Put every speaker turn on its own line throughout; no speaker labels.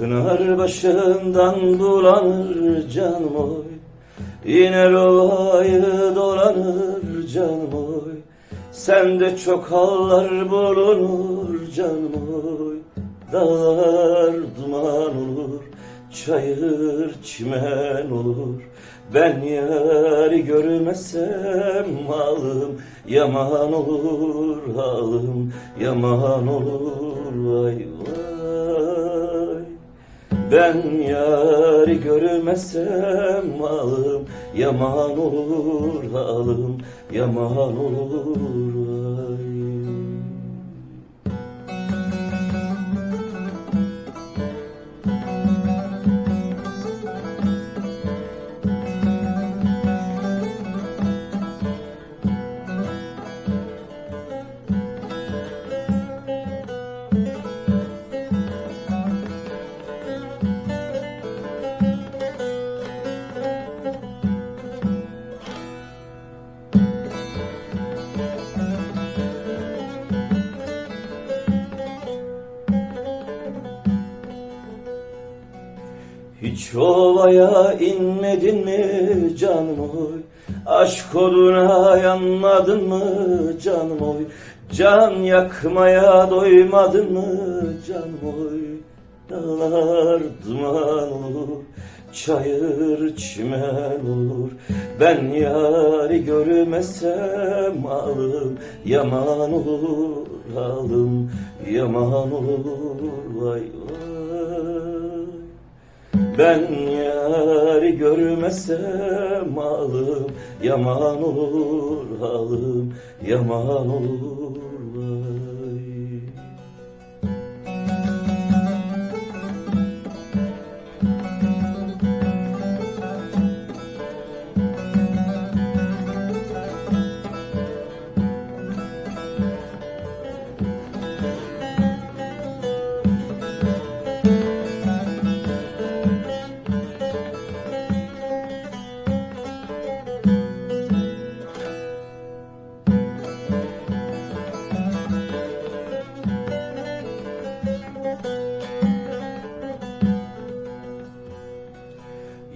Dağlar başından bulanır canım oy. İner ovayı dolanır canım oy. Sende çok hallar bulunur canım oy. Dağlar duman olur Çayır çimen olur. Ben yari görmesem halım Yaman olur halım. Yaman olur vay vay ben yari görmesem halım Yaman olur halım Yaman olur vay. Hiç ovaya inmedin mi canım oy? Aşk oduna yanmadın mı canım oy? Can yakmaya doymadın mı canım oy? Dağlar duman olur Çayır çimen olur. Ben yari görmesem alım Yaman olur alım Yaman olur vay vay ben yari görmesem alım Yaman olur halım Yaman olur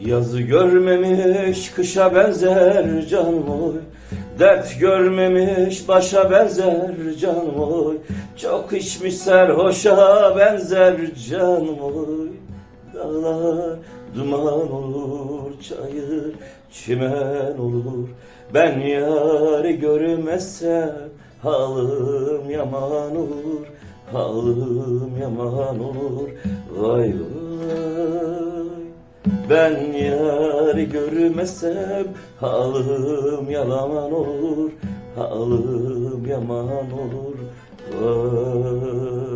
Yazı görmemiş kışa benzer canım oy. Dert görmemiş başa benzer canım oy. Çok içmiş serhoşa benzer canım oy. Dağlar duman olur çayır çimen olur. Ben yari görmezsem halım yaman olur Halım yaman olur. Vay vay ben yari görmesem halım yalan olur, halım yaman olur. Vay.